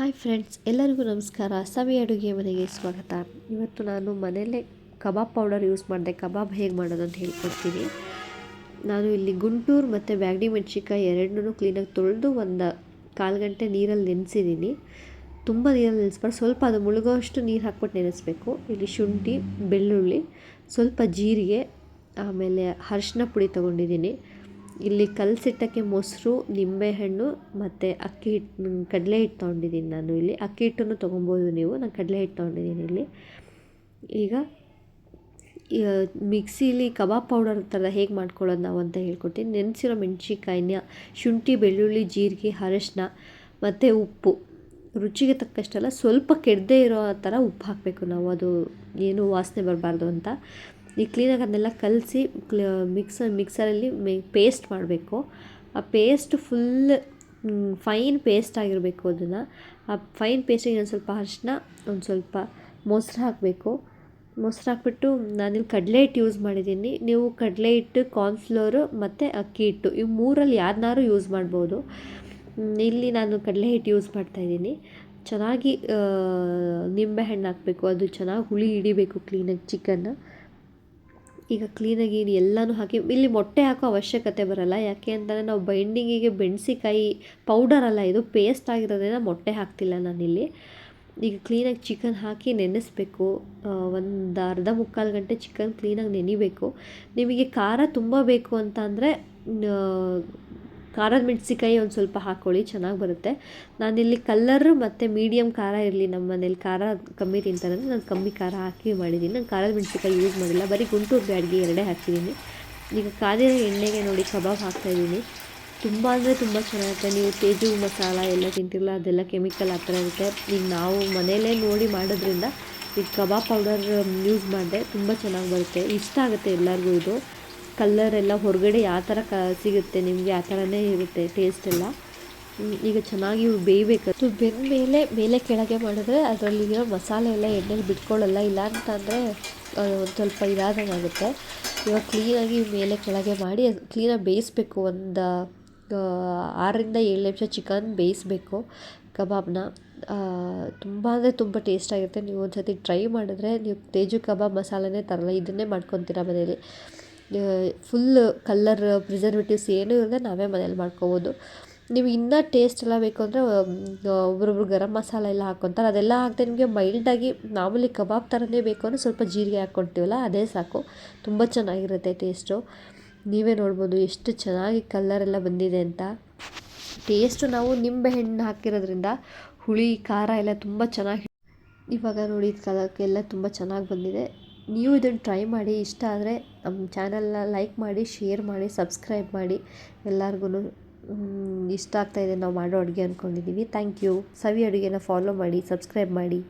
Hi friends, ಎಲ್ಲರಿಗೂ ನಮಸ್ಕಾರ. ಸವಿ ಅಡುಗೆ ಮನೆಗೆ ಸ್ವಾಗತ. ಇವತ್ತು ನಾನು ಮನೆಯಲ್ಲೇ ಕಬಾಬ್ ಪೌಡರ್ ಯೂಸ್ ಮಾಡಿದೆ. ಕಬಾಬ್ ಹೇಗೆ ಮಾಡೋದು ಅಂತ ಹೇಳ್ಕೊಡ್ತೀನಿ. ನಾನು ಇಲ್ಲಿ ಗುಂಟೂರು ಮತ್ತು ಬ್ಯಾಗಡಿ ಮೆಣಸಿನ್ಕಾಯಿ ಎರಡನ್ನೂ ಕ್ಲೀನಾಗಿ ತೊಳೆದು ಒಂದು ಕಾಲು ಗಂಟೆ ನೀರಲ್ಲಿ ನೆನೆಸಿದ್ದೀನಿ ತುಂಬ ನೀರಲ್ಲಿ ನೆನೆಸ್ಬಾರ್ದು ಸ್ವಲ್ಪ ಅದು ಮುಳುಗೋಷ್ಟು ನೀರು ಹಾಕ್ಬಿಟ್ಟು ನೆನೆಸ್ಬೇಕು. ಇಲ್ಲಿ ಶುಂಠಿ, ಬೆಳ್ಳುಳ್ಳಿ, ಸ್ವಲ್ಪ ಜೀರಿಗೆ, ಆಮೇಲೆ ಅರಿಶಿನ ಪುಡಿ ತೊಗೊಂಡಿದ್ದೀನಿ ಇಲ್ಲಿ ಕಲಸಿಟ್ಟಕ್ಕೆ ಮೊಸರು, ನಿಂಬೆಹಣ್ಣು ಮತ್ತು ಅಕ್ಕಿ ಹಿಟ್ಟು ಕಡಲೆ ಹಿಟ್ಟು ತೊಗೊಂಡಿದ್ದೀನಿ ನಾನು ಇಲ್ಲಿ. ಅಕ್ಕಿ ಹಿಟ್ಟನ್ನು ತೊಗೊಬೋದು ನೀವು. ನಾನು ಕಡಲೆ ಹಿಟ್ಟು ತೊಗೊಂಡಿದ್ದೀನಿ ಇಲ್ಲಿ. ಈಗ ಮಿಕ್ಸಿಲಿ ಕಬಾಬ್ ಪೌಡರ್ ಥರ ಹೇಗೆ ಮಾಡ್ಕೊಳ್ಳೋದು ನಾವು ಅಂತ ಹೇಳ್ಕೊಡ್ತೀನಿ. ನೆನೆಸಿರೋ ಮೆಣಸಿನ್ಕಾಯಿನ, ಶುಂಠಿ, ಬೆಳ್ಳುಳ್ಳಿ, ಜೀರಿಗೆ, ಅರಶಿನ ಮತ್ತು ಉಪ್ಪು. ರುಚಿಗೆ ತಕ್ಕಷ್ಟಲ್ಲ, ಸ್ವಲ್ಪ ಕೆಡದೇ ಇರೋ ಥರ ಉಪ್ಪು ಹಾಕಬೇಕು ನಾವು. ಅದು ಏನು ವಾಸನೆ ಬರಬಾರ್ದು ಅಂತ. ಈ ಕ್ಲೀನಾಗಿ ಅದನ್ನೆಲ್ಲ ಕಲಸಿ ಕ್ಲ ಮಿಕ್ಸರ್ ಮಿಕ್ಸರಲ್ಲಿ ಮೇ, ಪೇಸ್ಟ್ ಮಾಡಬೇಕು. ಆ ಪೇಸ್ಟ್ ಫುಲ್ ಫೈನ್ ಪೇಸ್ಟ್ ಆಗಿರಬೇಕು ಅದನ್ನು. ಆ ಫೈನ್ ಪೇಸ್ಟಿಗೆ ಒಂದು ಸ್ವಲ್ಪ ಅರಿಶಿನ ಒಂದು ಸ್ವಲ್ಪ ಮೊಸರು ಹಾಕಬೇಕು. ಮೊಸರು ಹಾಕ್ಬಿಟ್ಟು ನಾನಿಲ್ಲಿ ಕಡಲೆ ಹಿಟ್ಟು ಯೂಸ್ ಮಾಡಿದ್ದೀನಿ. ನೀವು ಕಡಲೆ ಹಿಟ್ಟು ಕಾರ್ನ್ಫ್ಲೋರು ಮತ್ತು ಅಕ್ಕಿ ಹಿಟ್ಟು ಇವು ಮೂರಲ್ಲಿ ಯಾರನ್ನಾರು ಯೂಸ್ ಮಾಡ್ಬೋದು. ಇಲ್ಲಿ ನಾನು ಕಡಲೆ ಹಿಟ್ಟು ಯೂಸ್ ಮಾಡ್ತಾಯಿದ್ದೀನಿ ಚೆನ್ನಾಗಿ ನಿಂಬೆಹಣ್ಣು ಹಾಕಬೇಕು. ಅದು ಚೆನ್ನಾಗಿ ಹುಳಿ ಹಿಡಿಬೇಕು ಕ್ಲೀನಾಗಿ ಚಿಕನ್ನ. ಈಗ ಕ್ಲೀನಾಗಿ ಎಲ್ಲನೂ ಹಾಕಿ, ಇಲ್ಲಿ ಮೊಟ್ಟೆ ಹಾಕೋ ಅವಶ್ಯಕತೆ ಬರಲ್ಲ. ಯಾಕೆ ಅಂತಂದರೆ ನಾವು ಬೈಂಡಿಂಗಿಗೆ ಬೆಣಸಿಕಾಯಿ ಅಲ್ಲ, ಇದು ಪೇಸ್ಟ್ ಆಗಿರೋದ್ರಿಂದ ಮೊಟ್ಟೆ ಹಾಕ್ತಿಲ್ಲ ನಾನಿಲ್ಲಿ. ಈಗ ಕ್ಲೀನಾಗಿ ಚಿಕನ್ ಹಾಕಿ ನೆನೆಸ್ಬೇಕು. ಒಂದು ಅರ್ಧ ಮುಕ್ಕಾಲು ಗಂಟೆ ಚಿಕನ್ ಕ್ಲೀನಾಗಿ ನೆನಿಬೇಕು. ನಿಮಗೆ ಖಾರ ತುಂಬ ಬೇಕು ಅಂತ ಅಂದರೆ ಖಾರದ ಮೆಣಸಿಕಾಯಿ ಒಂದು ಸ್ವಲ್ಪ ಹಾಕ್ಕೊಳ್ಳಿ ಚೆನ್ನಾಗಿ ಬರುತ್ತೆ. ನಾನಿಲ್ಲಿ ಕಲ್ಲರು ಮತ್ತು ಮೀಡಿಯಮ್ ಖಾರ ಇರಲಿ ನಮ್ಮ ಮನೇಲಿ ಖಾರ ಕಮ್ಮಿ ತಿಂತಾರೆ ನಾನು ಕಮ್ಮಿ ಖಾರ ಹಾಕಿ ಮಾಡಿದ್ದೀನಿ ನಾನು ಖಾರದ ಮೆಣಸಿಕಾಯಿ ಯೂಸ್ ಮಾಡಿಲ್ಲ, ಬರೀ ಗುಂಟೂರು ಬ್ಯಾಡ್ಗೆ ಎರಡೇ ಹಾಕಿದ್ದೀನಿ ಈಗ ಕಾದಿರೋ ಎಣ್ಣೆಗೆ ನೋಡಿ ಕಬಾಬ್ ಹಾಕ್ತಾಯಿದ್ದೀನಿ ತುಂಬ ಅಂದರೆ ತುಂಬ ಚೆನ್ನಾಗಿರುತ್ತೆ. ನೀವು ತೇಜು, ಮಸಾಲ ಎಲ್ಲ ತಿಂತಿರಲ್ಲ, ಅದೆಲ್ಲ ಕೆಮಿಕಲ್ ಆ ಥರ ಇರುತ್ತೆ. ಈಗ ನಾವು ಮನೆಯಲ್ಲೇ ನೋಡಿ ಮಾಡೋದ್ರಿಂದ ಈಗ ಕಬಾಬ್ ಪೌಡರ್ ಯೂಸ್ ಮಾಡಿದೆ ತುಂಬ ಚೆನ್ನಾಗಿ ಬರುತ್ತೆ. ಇಷ್ಟ ಆಗುತ್ತೆ ಎಲ್ಲರಿಗೂ ಇದು. ಕಲ್ಲರೆಲ್ಲ ಹೊರಗಡೆ ಯಾವ ಥರ ಕ ಸಿಗುತ್ತೆ, ನಿಮಗೆ ಆ ಥರನೇ ಇರುತ್ತೆ ಟೇಸ್ಟ್ ಎಲ್ಲ. ಈಗ ಚೆನ್ನಾಗಿ ಬೇಯಬೇಕು. ಬೆಂದ ಮೇಲೆ ಮೇಲೆ ಕೆಳಗೆ ಮಾಡಿದ್ರೆ ಅದರಲ್ಲಿರೋ ಮಸಾಲೆ ಎಲ್ಲ ಎಣ್ಣೆಲಿ ಬಿಟ್ಕೊಳ್ಳಲ್ಲ ಇಲ್ಲ ಅಂತಂದರೆ ಒಂದು ಸ್ವಲ್ಪ ಇದಾದಂಗೆ ಆಗುತ್ತೆ. ಇವಾಗ ಕ್ಲೀನಾಗಿ ಮೇಲೆ ಕೆಳಗೆ ಮಾಡಿ ಅದು ಕ್ಲೀನಾಗಿ ಬೇಯಿಸ್ಬೇಕು. ಒಂದು ಆರರಿಂದ ಏಳು ನಿಮಿಷ ಚಿಕನ್ ಬೇಯಿಸ್ಬೇಕು, ಕಬಾಬ್ನ. ತುಂಬ ಅಂದರೆ ತುಂಬ ಟೇಸ್ಟಾಗಿರುತ್ತೆ ನೀವು ಒಂದು ಸರ್ತಿ ಟ್ರೈ ಮಾಡಿದ್ರೆ ನೀವು ತೇಜು ಕಬಾಬ್ ಮಸಾಲೆನೇ ತರಲ್ಲ, ಇದನ್ನೇ ಮಾಡ್ಕೊತೀರ ಮನೇಲಿ. ಫುಲ್ ಕಲ್ಲರ್ ಪ್ರಿಸರ್ವೇಟಿವ್ಸ್ ಏನೂ ಇಲ್ಲದೆ ನಾವೇ ಮನೇಲಿ ಮಾಡ್ಕೋಬೋದು. ನೀವು ಇನ್ನೂ ಟೇಸ್ಟ್ ಎಲ್ಲ ಬೇಕು ಅಂದರೆ ಒಬ್ರೊಬ್ರು ಗರಂ ಮಸಾಲ ಎಲ್ಲ ಹಾಕ್ಕೊತಾರೆ ಅದೆಲ್ಲ ಹಾಕದೆ ನಿಮಗೆ ಮೈಲ್ಡಾಗಿ ಮಾಮೂಲಿ ಕಬಾಬ್ ಥರನೇ ಬೇಕು ಅಂದರೆ ಸ್ವಲ್ಪ ಜೀರಿಗೆ ಹಾಕ್ಕೊಳ್ತೀವಲ್ಲ ಅದೇ ಸಾಕು. ತುಂಬ ಚೆನ್ನಾಗಿರುತ್ತೆ ಟೇಸ್ಟು ನೀವೇ ನೋಡ್ಬೋದು ಎಷ್ಟು ಚೆನ್ನಾಗಿ ಕಲ್ಲರೆಲ್ಲ ಬಂದಿದೆ ಅಂತ. ಟೇಸ್ಟು ನಾವು ನಿಂಬೆಹಣ್ಣು ಹಾಕಿರೋದ್ರಿಂದ ಹುಳಿ, ಖಾರ ಎಲ್ಲ ತುಂಬ ಚೆನ್ನಾಗಿ ಇವಾಗ ನೋಡಿ, ಕಲರ್ಗೆಲ್ಲ ತುಂಬ ಚೆನ್ನಾಗಿ ಬಂದಿದೆ. ನೀವು ಇದನ್ನು ಟ್ರೈ ಮಾಡಿ, ಇಷ್ಟ ಆದರೆ ನಮ್ಮ ಚಾನಲ್ನ ಲೈಕ್ ಮಾಡಿ ಶೇರ್ ಮಾಡಿ ಸಬ್ಸ್ಕ್ರೈಬ್ ಮಾಡಿ. ಎಲ್ಲರಿಗೂ ಇಷ್ಟ ಆಗ್ತಾಯಿದೆ ನಾವು ಮಾಡೋ ಅಡುಗೆ ಅಂದ್ಕೊಂಡಿದ್ದೀವಿ ಥ್ಯಾಂಕ್ ಯು ಸವಿ ಅಡುಗೆನ ಫಾಲೋ ಮಾಡಿ ಸಬ್ಸ್ಕ್ರೈಬ್ ಮಾಡಿ.